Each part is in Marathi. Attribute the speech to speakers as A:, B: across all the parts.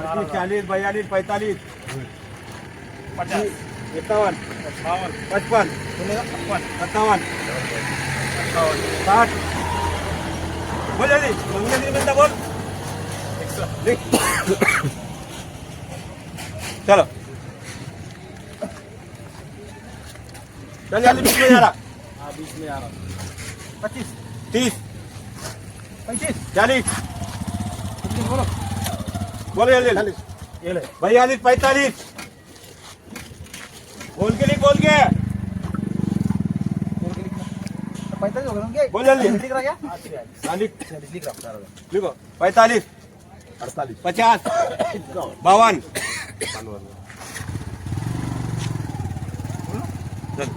A: अड़तीस चालीस बयालीस पैंतालीस इक्यावन पचपन सत्तावन साठ। बोल जल्दी। मंगने नहीं मिलता बोल। लिख। चलो। चल जल्दी बीच में जा रहा।
B: हाँ बीच में आ रहा पच्चीस।
A: तीस।
B: पैंतीस
A: चालीस।
B: पच्चीस बोलो।
A: बोलो जल्दी।
B: ये ले।
A: बयालीस पैंतालीस। बोल के नहीं बोल के।
B: पैंतालीस हो गए
A: बोल जल्दी।
B: लिख रहा क्या?
A: हाँ, लिख
B: चालीस। लिख रहा हूँ
A: लिखो। पैंतालीस।
B: अड़तालीस।
A: पचास। बावन। चल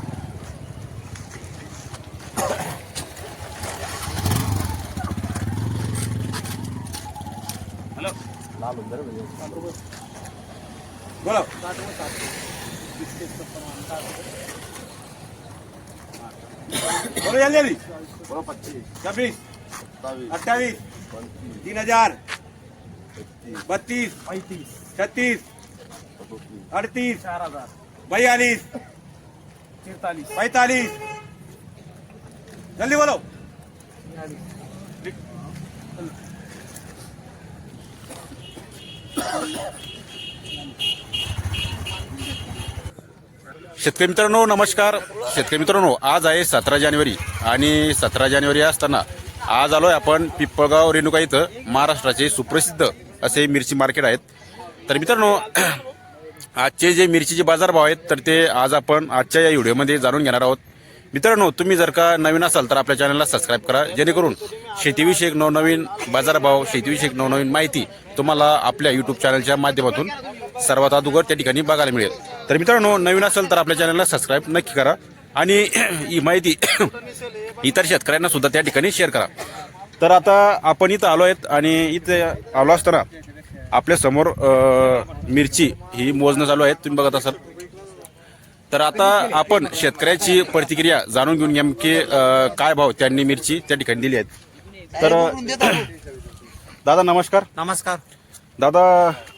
A: हेलो। बोलो
B: पच्चीस.
A: छब्बीस.
B: सत्ताईस
A: अट्ठाईस तीन हजार. बत्तीस.
B: पैंतीस.
A: छत्तीस. अड़तीस.
B: चार हजार.
A: बयालीस.
B: तिरतालीस
A: पैंतालीस. जल्दी बोलो.
C: शेतकरी मित्रांनो नमस्कार. शेतकरी मित्रांनो आज आहे सतरा जानेवारी आणि सतरा जानेवारी असताना आज आलोय आपण पिंपळगाव रेणुका इथं महाराष्ट्राचे सुप्रसिद्ध असे मिरची मार्केट आहेत. तर मित्रांनो आजचे जे मिरचीचे बाजारभाव आहेत तर ते आज आपण आजच्या या व्हिडिओमध्ये जाणून घेणार आहोत. मित्रांनो तुम्ही जर का नवीन असाल तर आपल्या चॅनलला सबस्क्राईब करा. जेणेकरून शेतीविषयक नवनवीन बाजारभाव शेतीविषयक नवनवीन माहिती तुम्हाला आपल्या युट्यूब चॅनलच्या माध्यमातून सर्वात अगोदर त्या ठिकाणी बघायला मिळेल. तर मित्रांनो नवीन असेल तर आपल्या चॅनलला सबस्क्राईब नक्की करा आणि ही माहिती इतर शेतकऱ्यांना सुद्धा त्या ठिकाणी शेअर करा. तर आता आपण इथं आलो आहेत आणि इथे आलो असताना आपल्यासमोर मिरची ही मोजणं चालू आहेत. तुम्ही बघत असाल. तर आता आपण शेतकऱ्याची प्रतिक्रिया जाणून घेऊन नेमके काय भाव त्यांनी मिरची त्या ठिकाणी दिली आहेत. तर दादा नमस्कार.
B: नमस्कार.
C: दादा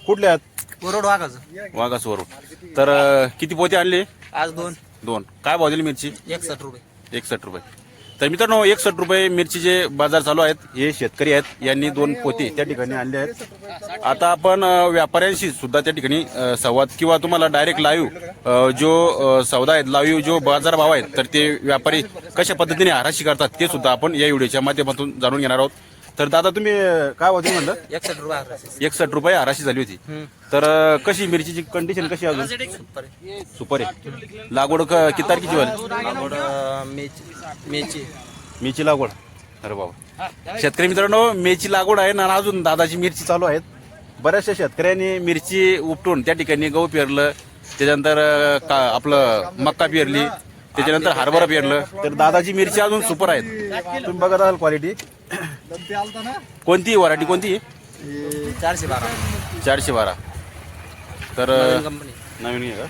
C: कुठले आहेत?
B: कोरड वाघाचं.
C: वाघासवरून तर अं, किती पोते आणले?
B: आज दोन.
C: दोन. काय भाव दिली मिरची?
B: एकसष्ट रुपये.
C: एकसष्ट रुपये. तर मित्रांनो एकसष्ट रुपये मिरचीचे बाजार चालू आहेत हे शेतकरी आहेत. यांनी दोन पोते त्या ठिकाणी आणले आहेत. आता आपण व्यापाऱ्यांशी सुद्धा त्या ठिकाणी संवाद किंवा तुम्हाला डायरेक्ट लाईव्ह जो सौदा आहेत लाईव्ह जो बाजार भाव आहेत तर ते व्यापारी कशा पद्धतीने आराशी करतात ते सुद्धा आपण या व्हिडिओच्या माध्यमातून जाणून घेणार आहोत. तर दादा तुम्ही काय होते म्हणलं?
B: एकसष्ट रुपये
C: एकसष्ट रुपये आराशी झाली होती. तर अं, कशी मिरचीची कंडिशन कशी आहे अजून?
B: सुपर
C: सुपर आहे. लागवड क- किती तारखेची व्हाल
B: लागवड मेची मेची.
C: मेची लागवड. अरे बाबा. शेतकरी मित्रांनो मेची लागवड आहे ना अजून दादाची मिरची चालू आहेत. बऱ्याचशा शेतकऱ्यांनी मिरची उपटून त्या ठिकाणी गहू पेरलं त्याच्यानंतर अं, का आपलं मक्का पेरली त्याच्यानंतर हरभरा पेरलं. तर दादाची मिरची अजून सुपर आहेत. तुम्ही बघत असाल क्वालिटी कोणती व्हरायटी कोणती
B: चारशे बारा.
C: चारशे बारा. तर
B: कंपनी
C: नवीन आहे का?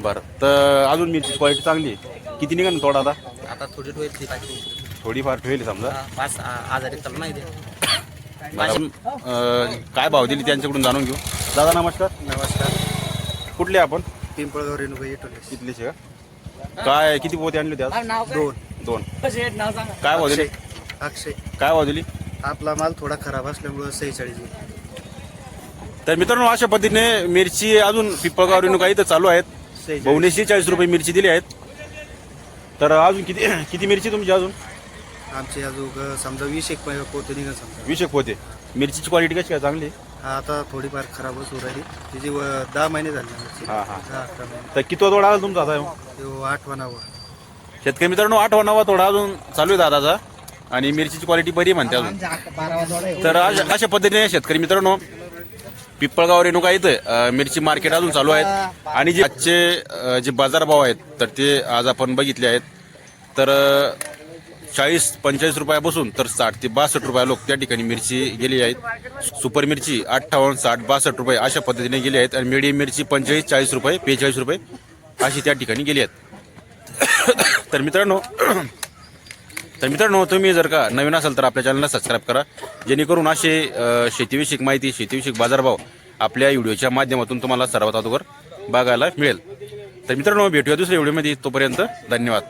C: बरं. तर अजून मिरची क्वालिटी चांगली आहे. किती निघा ना थोडा आता?
B: आता थोडी होईल ती बाकी
C: थोडीफार ठेवली समजा.
B: हा, पाच आ- आजारी तर नाही ते
C: आपण, अं, काय भाव दिली त्यांच्याकडून जाणून घेऊ? दादा नमस्कार.
B: नमस्कार.
C: कुठले आपण?
B: पिंपळगाव रेणुका येटोले.
C: तिथलेचे का? काय किती पोते आणले होते आज?
B: दोन.
C: दोन. काय भाव दिली?
B: अक्षय.
C: काय दिली?
B: आपला माल थोडा खराब असल्यामुळं सेहेचाळीस
C: तर मित्रांनो अशा पद्धतीने मिरची अजून पिंपळगाव रेणुका इथं चालू आहेत. भुवनेश्वरी चाळीस रुपये मिरची दिली आहेत. तर अजून किती किती मिरची तुमची अजून?
B: आमचे अजून समजा वीस एक पोते निघा समजा.
C: वीस एक पोते. मिरचीची क्वालिटी कशी आहे? चांगली
B: हा आता थोडीफार खराबच होऊ राहिली. तिची दहा महिने झाले आमचे.
C: हा हा.
B: दहा अकरा महिने.
C: तर किती तोडा आला तुमचा आता?
B: तो आठवा नववा.
C: शेतकरी मित्रांनो आठवा नवा तोडा अजून चालू आहे दादाचा. आणि मिरचीची क्वालिटी बरी म्हणते अजून. तर आज अशा पद्धतीने शेतकरी मित्रांनो पिंपळगाव रेणुका इथं मिरची मार्केट अजून चालू आहेत. आणि जे आजचे जे बाजारभाव आहेत तर ते आज आपण बघितले आहेत. तर चाळीस पंचेचाळीस रुपयापासून तर साठ ते बासष्ट रुपया लोक त्या ठिकाणी मिरची गेली आहेत. सुपर मिरची अठ्ठावन्न साठ बासष्ट रुपये अशा पद्धतीने गेली आहेत. आणि मिडियम मिरची पंचेचाळीस चाळीस रुपये बेचाळीस रुपये अशी त्या ठिकाणी गेली आहेत. तर मित्रांनो तर मित्रांनो तुम्ही जर का नवीन असाल तर आपल्या चॅनलला सबस्क्राईब करा. जेणेकरून असे शेतीविषयक माहिती शेतीविषयक बाजारभाव आपल्या व्हिडिओच्या माध्यमातून तुम्हाला सर्वात अगोदर बघायला मिळेल. तर मित्रांनो भेटूया दुसऱ्या व्हिडिओमध्ये. तोपर्यंत धन्यवाद.